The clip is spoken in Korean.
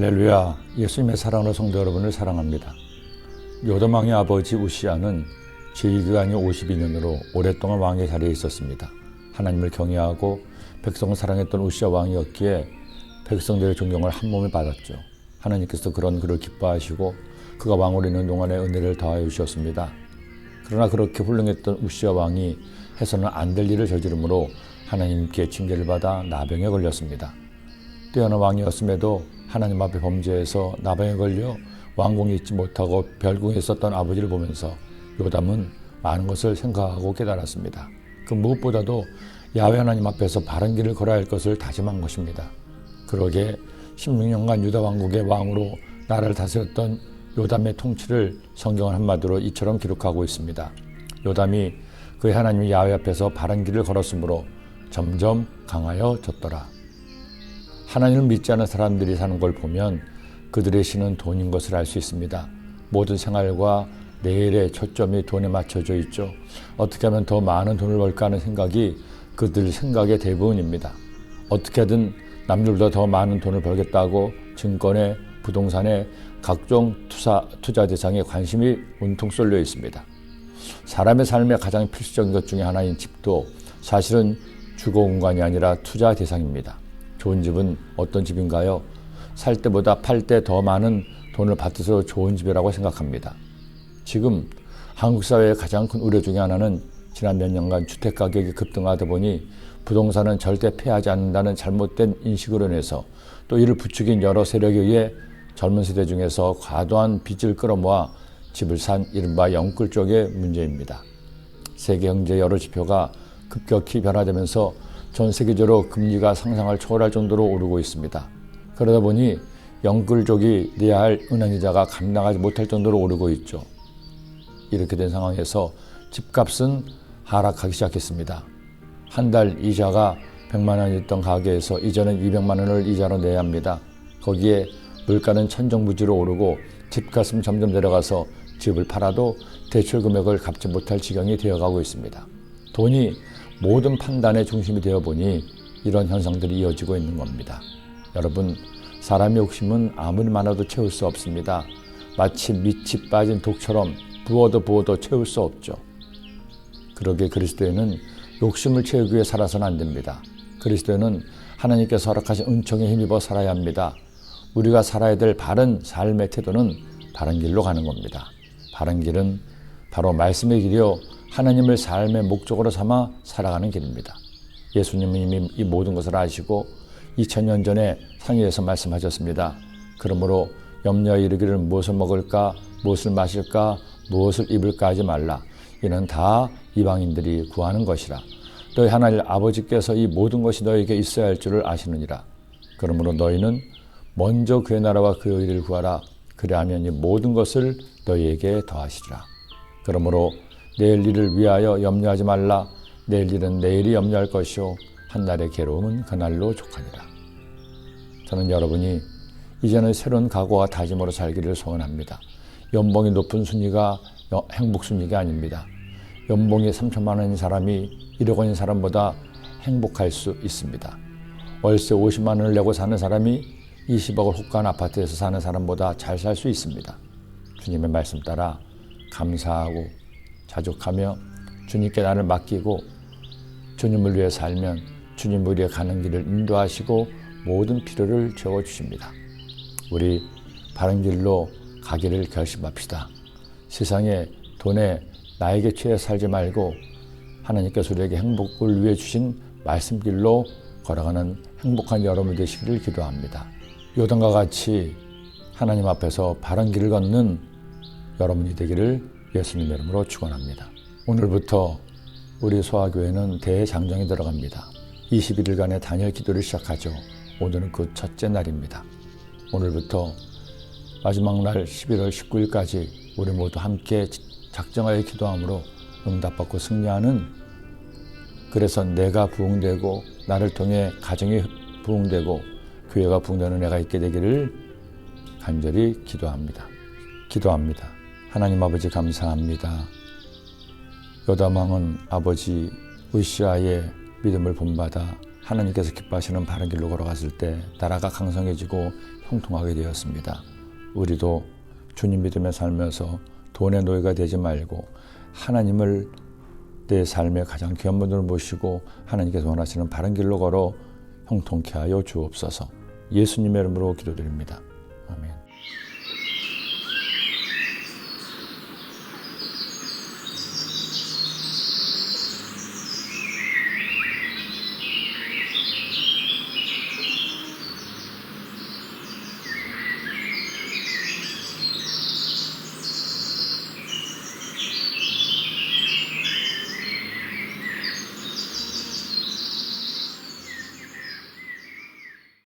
할렐루야, 예수님의 사랑으로 성도 여러분을 사랑합니다. 요담왕의 아버지 우시아는 제2기간이 52년으로 오랫동안 왕의 자리에 있었습니다. 하나님을 경외하고 백성을 사랑했던 우시아 왕이었기에 백성들의 존경을 한 몸에 받았죠. 하나님께서 그런 그를 기뻐하시고 그가 왕으로 있는 동안에 은혜를 더하여 주셨습니다. 그러나 그렇게 훌륭했던 우시아 왕이 해서는 안 될 일을 저지르므로 하나님께 징계를 받아 나병에 걸렸습니다. 뛰어난 왕이었음에도 하나님 앞에 범죄해서 나병에 걸려 왕궁에 있지 못하고 별궁에 있었던 아버지를 보면서 요담은 많은 것을 생각하고 깨달았습니다. 그 무엇보다도 야외 하나님 앞에서 바른 길을 걸어야 할 것을 다짐한 것입니다. 그러게 16년간 유다 왕국의 왕으로 나라를 다스렸던 요담의 통치를 성경은 한마디로 이처럼 기록하고 있습니다. 요담이 그의 하나님 야외 앞에서 바른 길을 걸었으므로 점점 강하여 졌더라. 하나님을 믿지 않은 사람들이 사는 걸 보면 그들의 신은 돈인 것을 알 수 있습니다. 모든 생활과 내일의 초점이 돈에 맞춰져 있죠. 어떻게 하면 더 많은 돈을 벌까 하는 생각이 그들 생각의 대부분입니다. 어떻게든 남들보다 더 많은 돈을 벌겠다고 증권에 부동산에 각종 투자, 투자 대상에 관심이 온통 쏠려 있습니다. 사람의 삶에 가장 필수적인 것 중에 하나인 집도 사실은 주거 공간이 아니라 투자 대상입니다. 좋은 집은 어떤 집인가요? 살 때보다 팔 때 더 많은 돈을 받아서 좋은 집이라고 생각합니다. 지금 한국 사회의 가장 큰 우려 중에 하나는 지난 몇 년간 주택 가격이 급등하다 보니 부동산은 절대 패하지 않는다는 잘못된 인식으로 인해서 또 이를 부추긴 여러 세력에 의해 젊은 세대 중에서 과도한 빚을 끌어모아 집을 산 이른바 영끌 쪽의 문제입니다. 세계 경제 여러 지표가 급격히 변화되면서 전 세계적으로 금리가 상상을 초월할 정도로 오르고 있습니다. 그러다 보니 영끌족이 내야 할 은행이자가 감당하지 못할 정도로 오르고 있죠. 이렇게 된 상황에서 집값은 하락하기 시작했습니다. 한 달 이자가 100만 원이었던 가게에서 이자는 200만 원을 이자로 내야 합니다. 거기에 물가는 천정부지로 오르고 집값은 점점 내려가서 집을 팔아도 대출 금액을 갚지 못할 지경이 되어가고 있습니다. 돈이 모든 판단의 중심이 되어 보니 이런 현상들이 이어지고 있는 겁니다. 여러분, 사람의 욕심은 아무리 많아도 채울 수 없습니다. 마치 밑이 빠진 독처럼 부어도 부어도 채울 수 없죠. 그러게 그리스도에는 욕심을 채우기 위해 살아서는 안 됩니다. 그리스도는 하나님께서 허락하신 은총에 힘입어 살아야 합니다. 우리가 살아야 될 바른 삶의 태도는 바른 길로 가는 겁니다. 바른 길은 바로 말씀의 길이요 하나님을 삶의 목적으로 삼아 살아가는 길입니다. 예수님은 이미 이 모든 것을 아시고 2000년 전에 상의에서 말씀하셨습니다. 그러므로 염려에 이르기를 무엇을 먹을까, 무엇을 마실까, 무엇을 입을까 하지 말라. 이는 다 이방인들이 구하는 것이라. 너희 하나님 아버지께서 이 모든 것이 너에게 있어야 할 줄을 아시느니라. 그러므로 너희는 먼저 그의 나라와 그의 의를 구하라. 그리하면 이 모든 것을 너희에게 더하시리라. 그러므로 내일 일을 위하여 염려하지 말라. 내일 일은 내일이 염려할 것이요 한 날의 괴로움은 그날로 족하니라. 저는 여러분이 이제는 새로운 각오와 다짐으로 살기를 소원합니다. 연봉이 높은 순위가 행복 순위가 아닙니다. 연봉이 3천만 원인 사람이 1억 원인 사람보다 행복할 수 있습니다. 월세 50만 원을 내고 사는 사람이 20억을 호가한 아파트에서 사는 사람보다 잘 살 수 있습니다. 주님의 말씀 따라 감사하고 자족하며 주님께 나를 맡기고 주님을 위해 살면 주님을 위해 가는 길을 인도하시고 모든 필요를 채워주십니다. 우리 바른 길로 가기를 결심합시다. 세상에 돈에 나에게 취해 살지 말고 하나님께서 우리에게 행복을 위해 주신 말씀길로 걸어가는 행복한 여러분 되시기를 기도합니다. 요단과 같이 하나님 앞에서 바른 길을 걷는 여러분이 되기를 예수님 이름으로 축원합니다. 오늘부터 우리 소아교회는 대장정에 들어갑니다. 21일간의 단일 기도를 시작하죠. 오늘은 그 첫째 날입니다. 오늘부터 마지막 날 11월 19일까지 우리 모두 함께 작정하여 기도함으로 응답받고 승리하는 그래서 내가 부흥되고 나를 통해 가정이 부흥되고 교회가 부흥되는 애가 있게 되기를 간절히 기도합니다. 기도합니다. 하나님 아버지 감사합니다. 요담왕은 아버지 의시아의 믿음을 본받아 하나님께서 기뻐하시는 바른 길로 걸어갔을 때 나라가 강성해지고 형통하게 되었습니다. 우리도 주님 믿음에 살면서 돈의 노예가 되지 말고 하나님을 내 삶의 가장 귀한 분으로 모시고 하나님께서 원하시는 바른 길로 걸어 형통케 하여 주옵소서. 예수님의 이름으로 기도드립니다.